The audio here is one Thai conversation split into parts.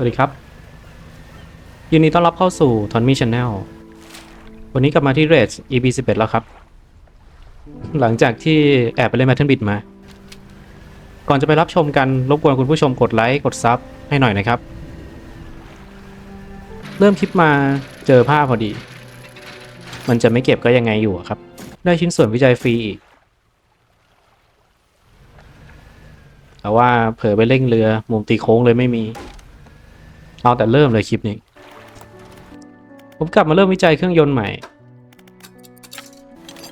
วัสดีครับยินดีต้อนรับเข้าสู่ t o n m y Channel วันนี้กลับมาที่ r a g e EP 11แล้วครับ หลังจากที่แอบไปเล่น Battle Bit มา ก่อนจะไปรับชมกัน รบกวนคุณผู้ชมกดไลค์กดซับให้หน่อยนะครับ เริ่มคลิปมาเจอภาพอดี มันจะไม่เก็บก็ยังไงอยู่ครับ ได้ชิ้นส่วนวิจัยฟรีอีกแต่ว่าเผลอไปเร่งเรือมุมตีโค้งเลยไม่มี เอาแต่เริ่มเลยคลิปนี้ ผมกลับมาเริ่มวิจัยเครื่องยนต์ใหม่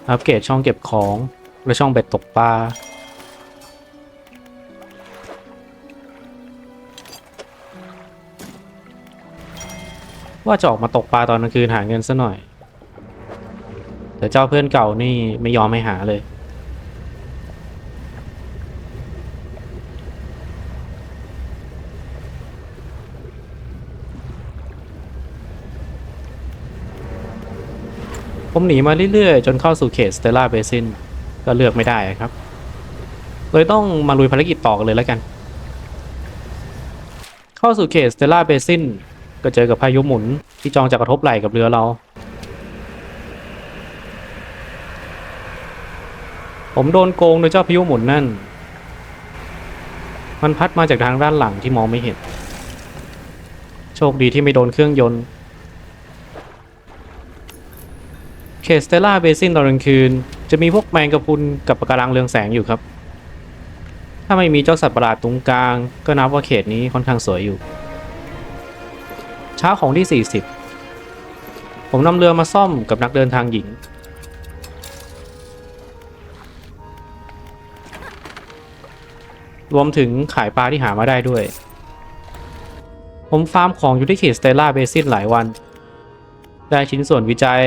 อัปเกรดช่องเก็บของ และช่องเบ็ดตกปลา ว่าจะออกมาตกปลาตอนกลางคืนหาเงินซะหน่อย แต่เจ้าเพื่อนเก่านี่ไม่ยอมให้หาเลย ผมหนีมาเรื่อยๆ จนเข้าสู่เขตสเตลล่าเบซินก็เลือกไม่ได้ครับ เลยต้องมาลุยภารกิจต่อกันเลยแล้วกัน เข้าสู่เขตสเตลล่าเบซินก็เจอกับพายุหมุนที่จองจะกระทบไหล่กับเรือเรา ผมโดนโกงโดยเจ้าพายุหมุนนั่น มันพัดมาจากทางด้านหลังที่มองไม่เห็น โชคดีที่ไม่โดนเครื่องยนต์ เขตสเตลล่าเบซินตอนกลางคืน จะมีพวกแมงกะพรุนกับปะการังเรืองแสงอยู่ครับ ถ้าไม่มีเจ้าสัตว์ประหลาดตรงกลาง ก็นับว่าเขตนี้ค่อนข้างสวยอยู่ เช้าของที่ 40 ผมนำเรือมาซ่อมกับนักเดินทางหญิง รวมถึงขายปลาที่หามาได้ด้วย ผมฟาร์มของอยู่ที่เขตสเตลล่าเบซินหลายวัน ได้ชิ้นส่วนวิจัย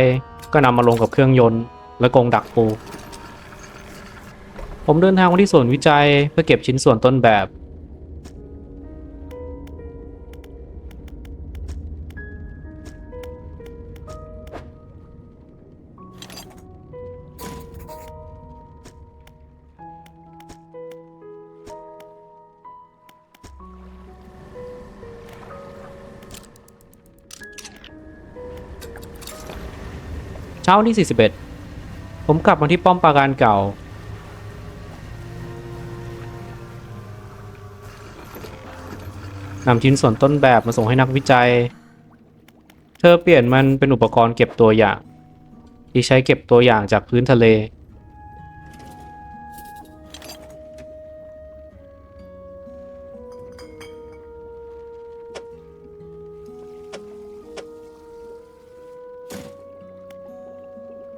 ก็นำมาลงกับเครื่องยนต์และกรงดักปู ผมเดินทางมาที่ส่วนวิจัยเพื่อเก็บชิ้นส่วนต้นแบบ ช้าวันที่ 41 ผมกลับมาที่ป้อมปราการเก่า นำชิ้นส่วนต้นแบบมาส่งให้นักวิจัย เธอเปลี่ยนมันเป็นอุปกรณ์เก็บตัวอย่าง ที่ใช้เก็บตัวอย่างจากพื้นทะเล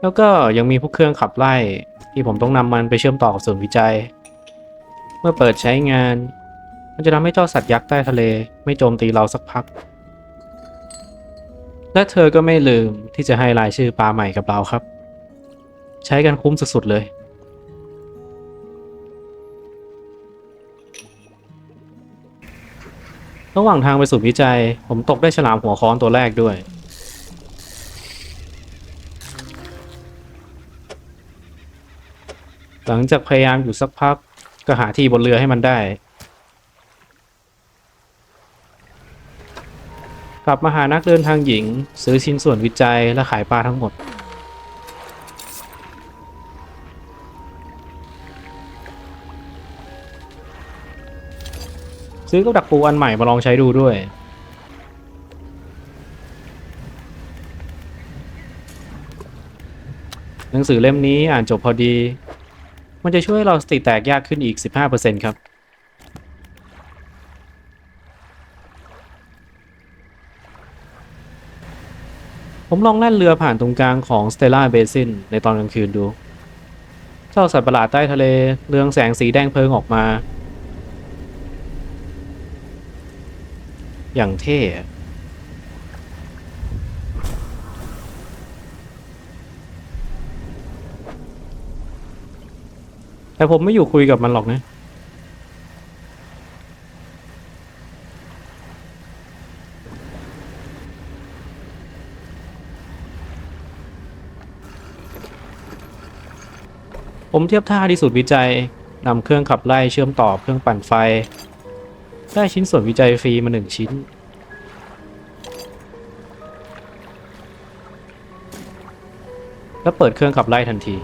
แล้วก็ยังมีพวกเครื่องขับไล่ ที่ผมต้องนำมันไปเชื่อมต่อกับศูนย์วิจัย เมื่อเปิดใช้งาน มันจะทำให้เจ้าสัตว์ยักษ์ใต้ทะเล ไม่โจมตีเราสักพัก และเธอก็ไม่ลืมที่จะให้รายชื่อปลาใหม่กับเราครับ ใช้กันคุ้มสุดๆเลยระหว่างทางไปศูนย์วิจัย ผมตกได้ฉลามหัวค้อนตัวแรกด้วย ลังจากพยายามอยู่สักพัก ก็หาที่บนเรือให้มันได้ กลับมาหานักเดินทางหญิง ซื้อชิ้นส่วนวิจัยและขายปลาทั้งหมด ซื้อกับดักปูอันใหม่มาลองใช้ดูด้วยหนังสือเล่มนี้อ่านจบพอดี มันจะช่วยเราสติแตกยากขึ้นอีก 15%ครับผมลองแล่นเรือผ่านตรงกลางของ Stella Basin ในตอนกลางคืนดูเจ้าสัตว์ประหลาดใต้ทะเลเรืองแสงสีแดงเพลิงออกมา อย่างเท่ แต่ผมไม่อยู่คุยกับมันหรอกนะ ผมเทียบท่าที่สุดวิจัยนำเครื่องขับไล่เชื่อมต่อเครื่องปั่นไฟ ได้ชิ้นส่วนวิจัยฟรีมาหนึ่งชิ้นแล้วเปิดเครื่องขับไล่ทันที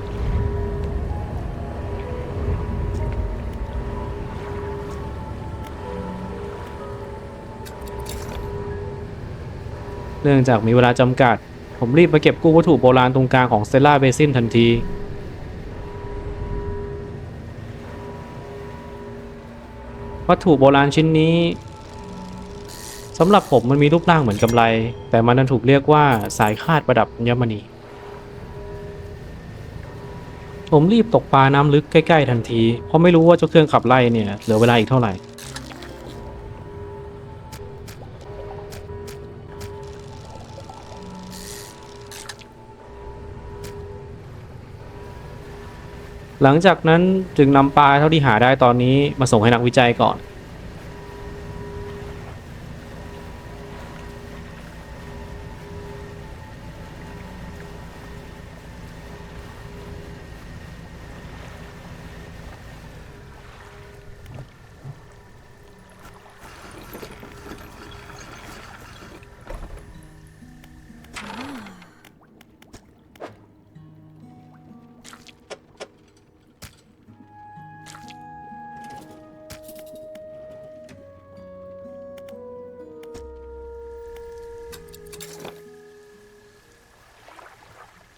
เนื่องจากมีเวลาจำกัด ผมรีบมาเก็บกู้วัตถุโบราณตรงกลางของสเตลล่าเบซินทันทีวัตถุโบราณชิ้นนี้สำหรับผมมันมีรูปร่างเหมือนกำไร แต่มันนั้นถูกเรียกว่าสายคาดประดับอัญมณี ผมรีบตกปลาน้ำลึกใกล้ ๆ ทันที เพราะไม่รู้ว่าเจ้าเครื่องขับไล่เนี่ยเหลือเวลาอีกเท่าไหร่ หลังจากนั้นจึงนำปลาเท่าที่หาได้ตอนนี้มาส่งให้นักวิจัยก่อน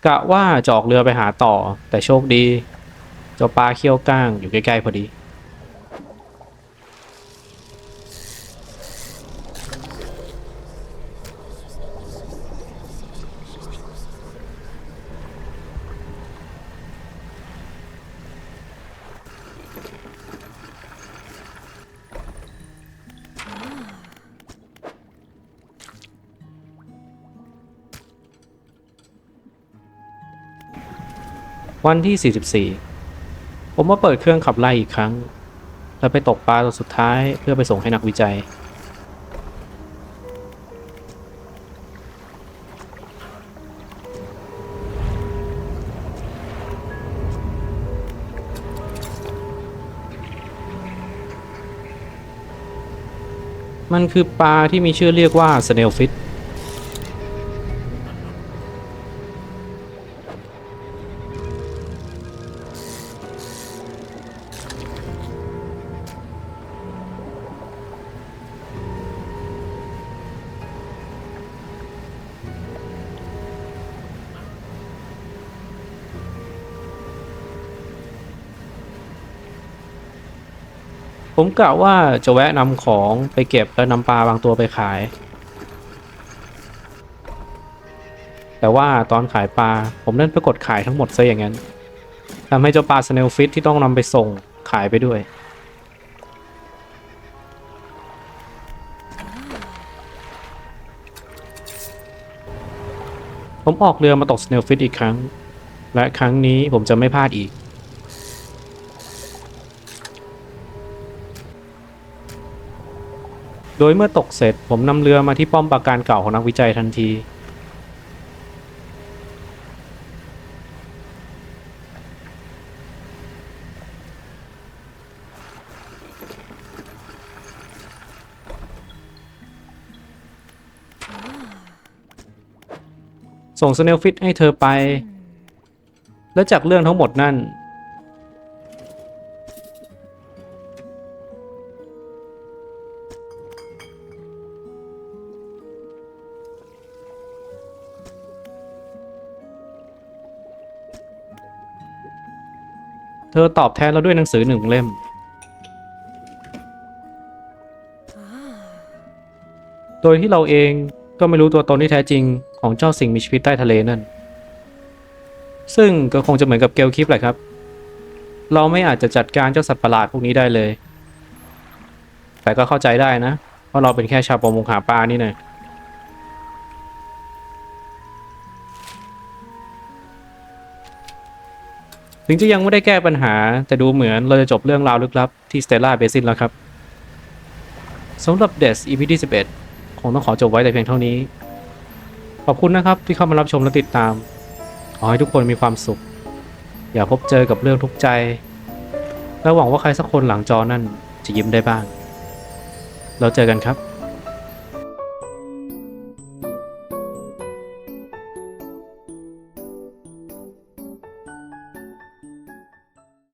กะว่าจะออกเรือไปหาต่อ แต่โชคดี เจ้าปลาเขี้ยวก้างอยู่ใกล้ๆพอดี วันที่ 44 ผมมาเปิดเครื่องขับไล่อีกครั้ง แล้วไปตกปลาตัวสุดท้ายเพื่อไปส่งให้นักวิจัย มันคือปลาที่มีชื่อเรียกว่า snailfish ผมกะว่าจะแวะนำของไปเก็บแล้วนำปลาบางตัวไปขาย แต่ว่าตอนขายปลาผมนั่นไปกดขายทั้งหมดซะอย่างนั้นทำให้เจ้าปลาสเนลฟิตที่ต้องนำไปส่งขายไปด้วย ผมออกเรือมาตกสเนลฟิตอีกครั้ง และครั้งนี้ผมจะไม่พลาดอีก โดยเมื่อตกเสร็จผมนำเรือมาที่ป้อมปราการเก่าของนักวิจัยทันที ส่งสเนลฟิตให้เธอไป และจากเรื่องทั้งหมดนั่น เธอตอบแทนเราด้วยหนังสือหนึ่งเล่ม โดยที่เราเองก็ไม่รู้ตัวตนที่แท้จริงของเจ้าสิ่งมีชีวิตใต้ทะเลนั่น ซึ่งก็คงจะเหมือนกับเกลคลิปแหละครับ เราไม่อาจจะจัดการเจ้าสัตว์ประหลาดพวกนี้ได้เลย แต่ก็เข้าใจได้นะ เพราะเราเป็นแค่ชาวประมงหาปลานี่นะ ถึงจะยังไม่ได้แก้ปัญหา แต่ดูเหมือนเราจะจบเรื่องราวลึกลับที่สเตลล่าเบซินแล้วครับสำหรับเดส EP ที่11คงต้องขอจบไว้แต่เพียงเท่านี้ ขอบคุณนะครับที่เข้ามารับชมและติดตาม ขอให้ทุกคนมีความสุข อย่าพบเจอกับเรื่องทุกข์ใจ และหวังว่าใครสักคนหลังจอนั่นจะยิ้มได้บ้าง เราเจอกันครับ